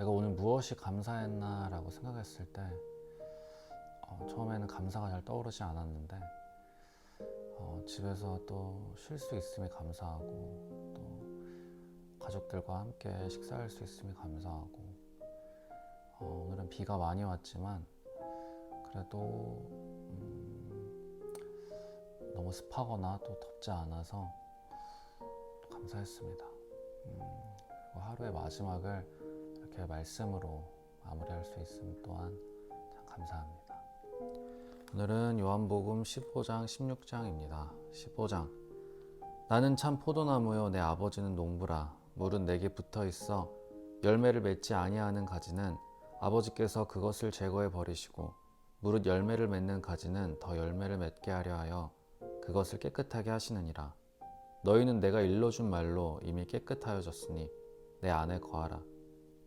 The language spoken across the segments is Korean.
내가 오늘 무엇이 감사했나라고 생각했을 때 어, 처음에는 감사가 잘 떠오르지 않았는데 어, 집에서 또 쉴 수 있음이 감사하고 또 가족들과 함께 식사할 수 있음이 감사하고 어, 오늘은 비가 많이 왔지만 그래도 음, 너무 습하거나 또 덥지 않아서 감사했습니다. 음, 하루의 마지막을 이렇게 말씀으로 마무리할 수 있음 또한 참 감사합니다. 오늘은 요한복음 15장 16장입니다. 15장 나는 참 포도나무요 내 아버지는 농부라 물은 내게 붙어 있어 열매를 맺지 아니하는 가지는 아버지께서 그것을 제거해 버리시고 무릇 열매를 맺는 가지는 더 열매를 맺게 하려 하여 그것을 깨끗하게 하시느니라 너희는 내가 일러준 말로 이미 깨끗하여졌으니 내 안에 거하라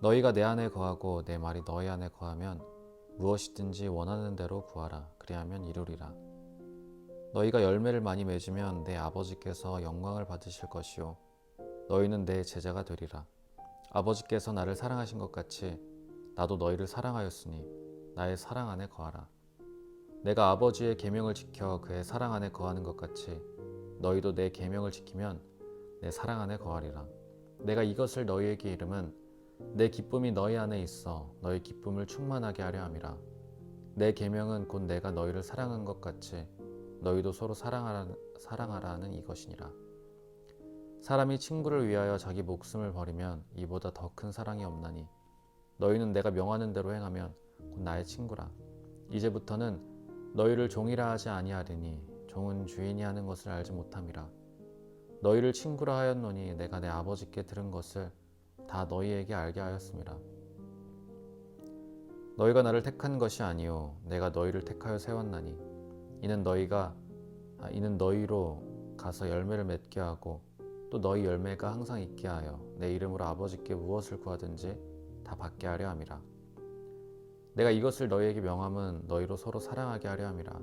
너희가 내 안에 거하고 내 말이 너희 안에 거하면 무엇이든지 원하는 대로 구하라. 그리하면 이루리라. 너희가 열매를 많이 맺으면 내 아버지께서 영광을 받으실 것이요. 너희는 내 제자가 되리라. 아버지께서 나를 사랑하신 것 같이 나도 너희를 사랑하였으니 나의 사랑 안에 거하라. 내가 아버지의 계명을 지켜 그의 사랑 안에 거하는 것 같이 너희도 내 계명을 지키면 내 사랑 안에 거하리라. 내가 이것을 너희에게 이름은 내 기쁨이 너희 안에 있어 너희 기쁨을 충만하게 하려 함이라. 내 계명은 곧 내가 너희를 사랑한 것 같이 너희도 서로 사랑하라, 사랑하라는 이것이니라. 사람이 친구를 위하여 자기 목숨을 버리면 이보다 더 큰 사랑이 없나니 너희는 내가 명하는 대로 행하면 곧 나의 친구라. 이제부터는 너희를 종이라 하지 아니하리니 종은 주인이 하는 것을 알지 못함이라. 너희를 친구라 하였노니 내가 내 아버지께 들은 것을 다 너희에게 알게 하였습니다. 너희가 나를 택한 것이 아니요 내가 너희를 택하여 세웠나니 이는 너희가 아, 이는 너희로 가서 열매를 맺게 하고 또 너희 열매가 항상 있게 하여 내 이름으로 아버지께 무엇을 구하든지 다 받게 하려 함이라. 내가 이것을 너희에게 명함은 너희로 서로 사랑하게 하려 함이라.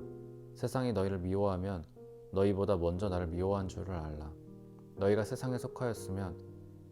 세상이 너희를 미워하면 너희보다 먼저 나를 미워한 줄을 알라. 너희가 세상에 속하였으면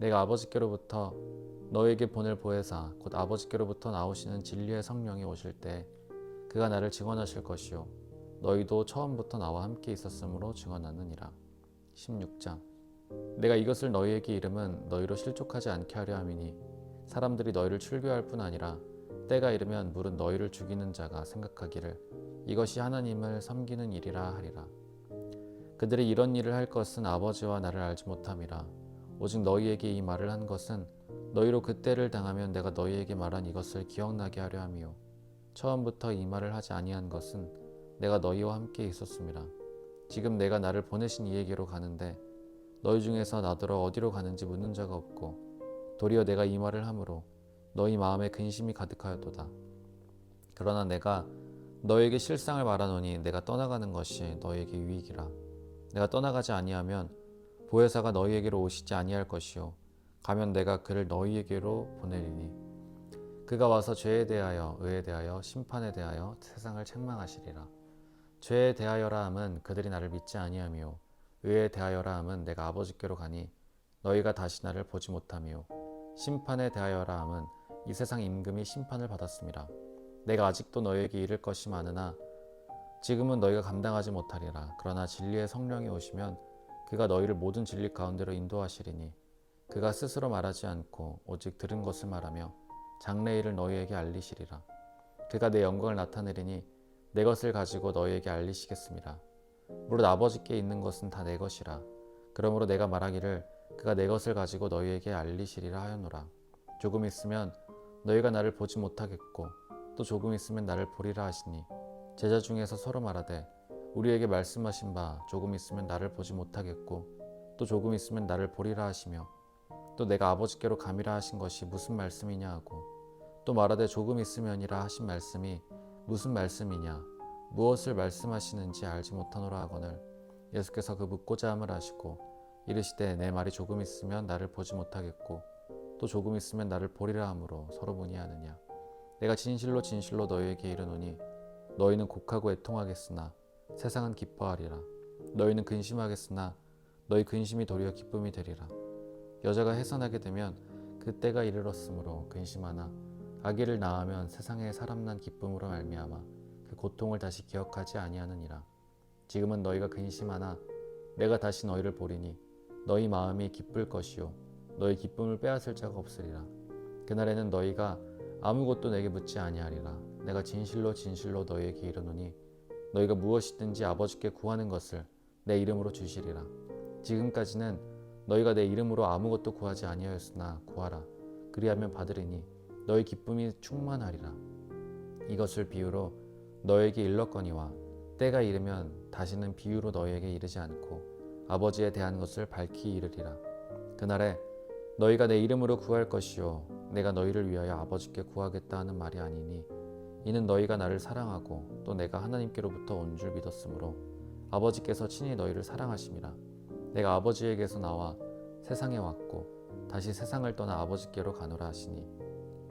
내가 아버지께로부터 너에게 보낼 보혜사 곧 아버지께로부터 나오시는 진리의 성령이 오실 때 그가 나를 증언하실 것이요 너희도 처음부터 나와 함께 있었으므로 증언하느니라. 16장 내가 이것을 너희에게 이름은 너희로 실족하지 않게 하려 함이니 사람들이 너희를 출교할 뿐 아니라 때가 이르면 물은 너희를 죽이는 자가 생각하기를 이것이 하나님을 섬기는 일이라 하리라. 그들이 이런 일을 할 것은 아버지와 나를 알지 못함이라. 오직 너희에게 이 말을 한 것은 너희로 그때를 당하면 내가 너희에게 말한 이것을 기억나게 하려 함이요. 처음부터 이 말을 하지 아니한 것은 내가 너희와 함께 있었음이라. 지금 내가 나를 보내신 이에게로 가는데 너희 중에서 나더러 어디로 가는지 묻는 자가 없고 도리어 내가 이 말을 함으로 너희 마음에 근심이 가득하였도다. 그러나 내가 너에게 실상을 말하노니 내가 떠나가는 것이 너에게 유익이라. 내가 떠나가지 아니하면 보혜사가 너희에게로 오시지 아니할 것이요 가면 내가 그를 너희에게로 보내리니 그가 와서 죄에 대하여 의에 대하여 심판에 대하여 세상을 책망하시리라. 죄에 대하여라 함은 그들이 나를 믿지 아니하며 의에 대하여라 함은 내가 아버지께로 가니 너희가 다시 나를 보지 못하며 심판에 대하여라 함은 이 세상 임금이 심판을 받았습니다. 내가 아직도 너희에게 이를 것이 많으나 지금은 너희가 감당하지 못하리라. 그러나 진리의 성령이 오시면 그가 너희를 모든 진리 가운데로 인도하시리니 그가 스스로 말하지 않고 오직 들은 것을 말하며 장래일을 너희에게 알리시리라. 그가 내 영광을 나타내리니 내 것을 가지고 너희에게 알리시겠습니다. 무릇 아버지께 있는 것은 다 내 것이라. 그러므로 내가 말하기를 그가 내 것을 가지고 너희에게 알리시리라 하였노라. 조금 있으면 너희가 나를 보지 못하겠고 또 조금 있으면 나를 보리라 하시니 제자 중에서 서로 말하되 우리에게 말씀하신 바 조금 있으면 나를 보지 못하겠고 또 조금 있으면 나를 보리라 하시며 또 내가 아버지께로 감이라 하신 것이 무슨 말씀이냐 하고 또 말하되 조금 있으면이라 하신 말씀이 무슨 말씀이냐 무엇을 말씀하시는지 알지 못하노라 하거늘 예수께서 그 묻고자 함을 하시고 이르시되 내 말이 조금 있으면 나를 보지 못하겠고 또 조금 있으면 나를 보리라 함으로 서로 문의하느냐. 내가 진실로 진실로 너희에게 이르노니 너희는 곡하고 애통하겠으나 세상은 기뻐하리라. 너희는 근심하겠으나 너희 근심이 도리어 기쁨이 되리라. 여자가 해산하게 되면 그 때가 이르렀으므로 근심하나 아기를 낳으면 세상에 사람 난 기쁨으로 말미암아 그 고통을 다시 기억하지 아니하느니라. 지금은 너희가 근심하나 내가 다시 너희를 보리니 너희 마음이 기쁠 것이요 너희 기쁨을 빼앗을 자가 없으리라. 그날에는 너희가 아무것도 내게 묻지 아니하리라. 내가 진실로 진실로 너희에게 이르노니 너희가 무엇이든지 아버지께 구하는 것을 내 이름으로 주시리라. 지금까지는 너희가 내 이름으로 아무것도 구하지 아니하였으나 구하라. 그리하면 받으리니 너희 기쁨이 충만하리라. 이것을 비유로 너에게 일렀거니와 때가 이르면 다시는 비유로 너희에게 이르지 않고 아버지에 대한 것을 밝히 이르리라. 그날에 너희가 내 이름으로 구할 것이요. 내가 너희를 위하여 아버지께 구하겠다 하는 말이 아니니 이는 너희가 나를 사랑하고 또 내가 하나님께로부터 온 줄 믿었으므로 아버지께서 친히 너희를 사랑하심이라. 내가 아버지에게서 나와 세상에 왔고 다시 세상을 떠나 아버지께로 가노라 하시니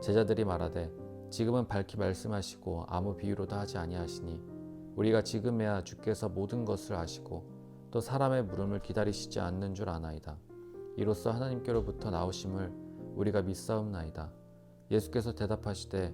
제자들이 말하되 지금은 밝히 말씀하시고 아무 비유로도 하지 아니하시니 우리가 지금에야 주께서 모든 것을 아시고 또 사람의 물음을 기다리시지 않는 줄 아나이다. 이로써 하나님께로부터 나오심을 우리가 믿사옵나이다. 예수께서 대답하시되